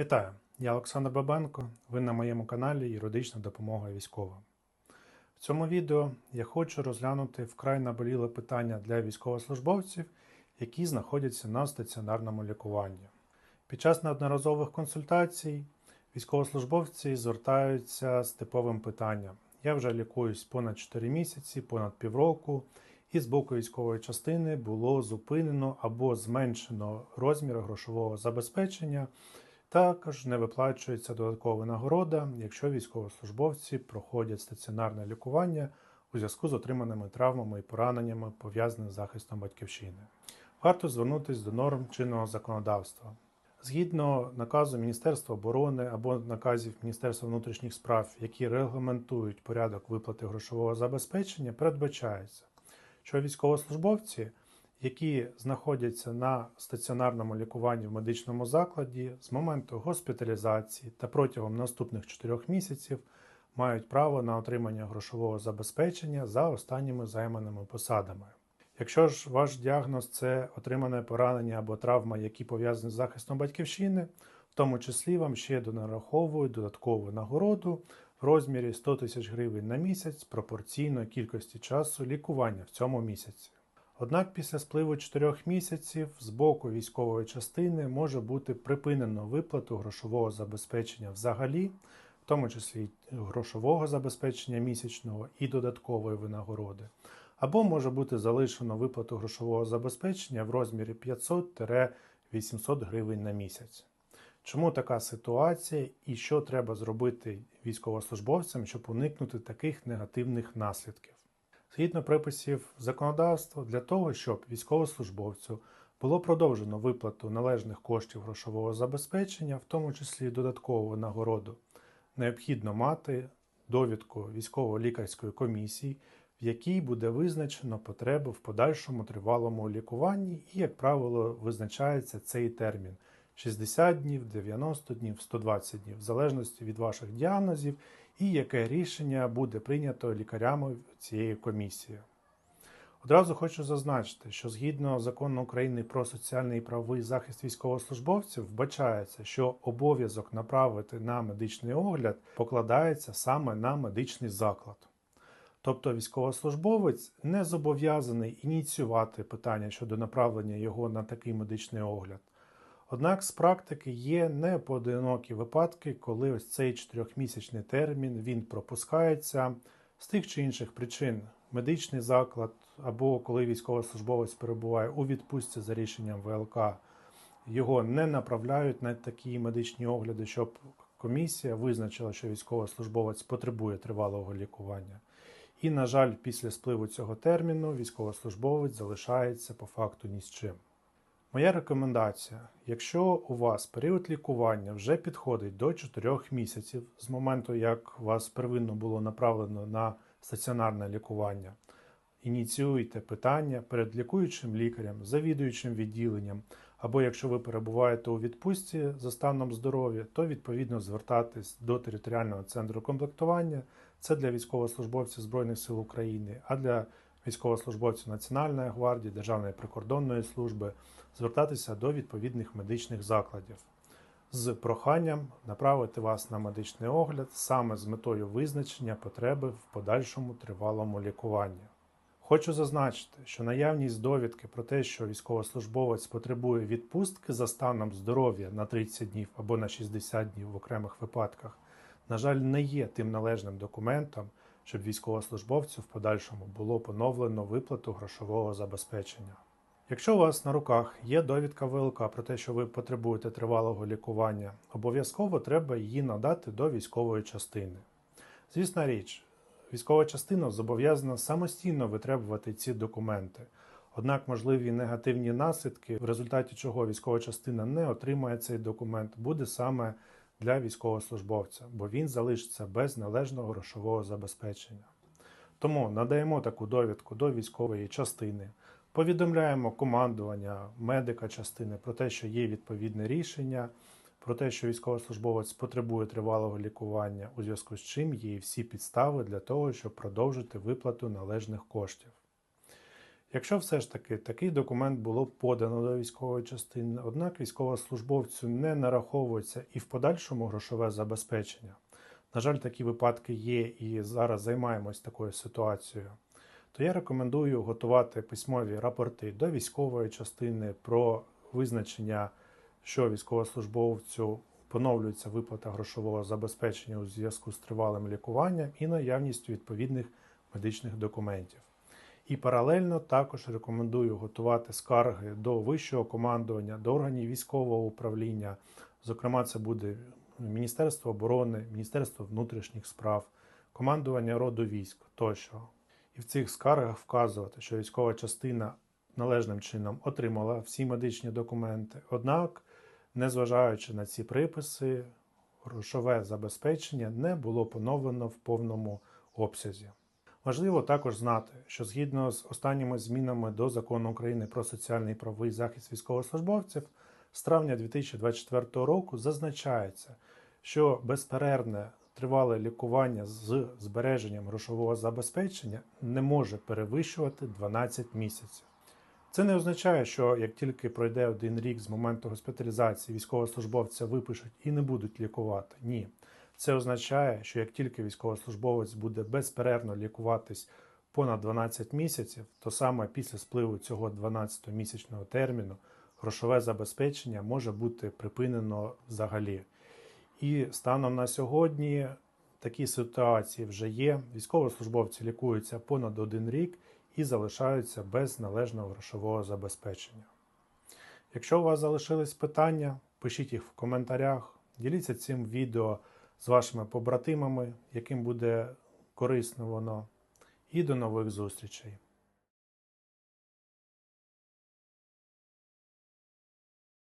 Вітаю, я Олександр Бабенко. Ви на моєму каналі Юридична допомога військовим. В цьому відео я хочу розглянути вкрай наболіле питання для військовослужбовців, які знаходяться на стаціонарному лікуванні. Під час неодноразових консультацій військовослужбовці звертаються з типовим питанням: я вже лікуюсь понад 4 місяці, понад півроку, і з боку військової частини було зупинено або зменшено розмір грошового забезпечення. Також не виплачується додаткова нагорода, якщо військовослужбовці проходять стаціонарне лікування у зв'язку з отриманими травмами і пораненнями, пов'язаними з захистом батьківщини. Варто звернутися до норм чинного законодавства. Згідно наказу Міністерства оборони або наказів Міністерства внутрішніх справ, які регламентують порядок виплати грошового забезпечення, передбачається, що військовослужбовці які знаходяться на стаціонарному лікуванні в медичному закладі з моменту госпіталізації та протягом наступних 4 місяців мають право на отримання грошового забезпечення за останніми займаними посадами. Якщо ж ваш діагноз це отримане поранення або травма, які пов'язані з захистом батьківщини, в тому числі вам ще донараховують додаткову нагороду в розмірі 100 тисяч гривень на місяць пропорційно кількості часу лікування в цьому місяці. Однак після спливу 4 місяців з боку військової частини може бути припинено виплату грошового забезпечення взагалі, в тому числі грошового забезпечення місячного і додаткової винагороди, або може бути залишено виплату грошового забезпечення в розмірі 500-800 гривень на місяць. Чому така ситуація і що треба зробити військовослужбовцям, щоб уникнути таких негативних наслідків? Згідно приписів законодавства для того, щоб військовослужбовцю було продовжено виплату належних коштів грошового забезпечення, в тому числі додаткову нагороду, необхідно мати довідку військово-лікарської комісії, в якій буде визначено потребу в подальшому тривалому лікуванні, і, як правило, визначається цей термін 60 днів, 90 днів, 120 днів, в залежності від ваших діагнозів і яке рішення буде прийнято лікарями цієї комісії. Одразу хочу зазначити, що згідно закону України про соціальний і правовий захист військовослужбовців вбачається, що обов'язок направити на медичний огляд покладається саме на медичний заклад. Тобто військовослужбовець не зобов'язаний ініціювати питання щодо направлення його на такий медичний огляд. Однак з практики є непоодинокі випадки, коли ось цей чотирьохмісячний термін він пропускається з тих чи інших причин медичний заклад, або коли військовослужбовець перебуває у відпустці за рішенням ВЛК, його не направляють на такі медичні огляди, щоб комісія визначила, що військовослужбовець потребує тривалого лікування. І, на жаль, після спливу цього терміну військовослужбовець залишається по факту ні з чим. Моя рекомендація: якщо у вас період лікування вже підходить до 4 місяців з моменту, як вас первинно було направлено на стаціонарне лікування, ініціюйте питання перед лікуючим лікарем, завідуючим відділенням, або якщо ви перебуваєте у відпустці за станом здоров'я, то відповідно звертатись до територіального центру комплектування. Це для військовослужбовців Збройних сил України, а для військовослужбовців Національної гвардії, Державної прикордонної служби звертатися до відповідних медичних закладів з проханням направити вас на медичний огляд саме з метою визначення потреби в подальшому тривалому лікуванні. Хочу зазначити, що наявність довідки про те, що військовослужбовець потребує відпустки за станом здоров'я на 30 днів або на 60 днів в окремих випадках, на жаль, не є тим належним документом, щоб військовослужбовцю в подальшому було поновлено виплату грошового забезпечення. Якщо у вас на руках є довідка ВЛК про те, що ви потребуєте тривалого лікування, обов'язково треба її надати до військової частини. Звісна річ, військова частина зобов'язана самостійно витребувати ці документи. Однак можливі негативні наслідки, в результаті чого військова частина не отримає цей документ, буде саме для військовослужбовця, бо він залишиться без належного грошового забезпечення. Тому надаємо таку довідку до військової частини. Повідомляємо командування медика частини про те, що є відповідне рішення, про те, що військовослужбовець потребує тривалого лікування, у зв'язку з чим є всі підстави для того, щоб продовжити виплату належних коштів. Якщо все ж таки такий документ було подано до військової частини, однак військовослужбовцю не нараховується і в подальшому грошове забезпечення. На жаль, такі випадки є і зараз займаємось такою ситуацією. То я рекомендую готувати письмові рапорти до військової частини про визначення, що військовослужбовцю поновлюється виплата грошового забезпечення у зв'язку з тривалим лікуванням і наявністю відповідних медичних документів. І паралельно також рекомендую готувати скарги до вищого командування, до органів військового управління. Зокрема, це буде Міністерство оборони, Міністерство внутрішніх справ, командування роду військ тощо. І в цих скаргах вказувати, що військова частина належним чином отримала всі медичні документи. Однак, незважаючи на ці приписи, грошове забезпечення не було поновлено в повному обсязі. Важливо також знати, що згідно з останніми змінами до закону України про соціальний і правовий захист військовослужбовців, з травня 2024 року зазначається, що безперервне тривале лікування з збереженням грошового забезпечення не може перевищувати 12 місяців. Це не означає, що як тільки пройде один рік з моменту госпіталізації, військовослужбовця випишуть і не будуть лікувати. Ні. Це означає, що як тільки військовослужбовець буде безперервно лікуватись понад 12 місяців, то саме після спливу цього 12-місячного терміну грошове забезпечення може бути припинено взагалі. І станом на сьогодні такі ситуації вже є. Військовослужбовці лікуються понад один рік і залишаються без належного грошового забезпечення. Якщо у вас залишились питання, пишіть їх в коментарях, діліться цим відео з вашими побратимами, яким буде корисно воно. І до нових зустрічей!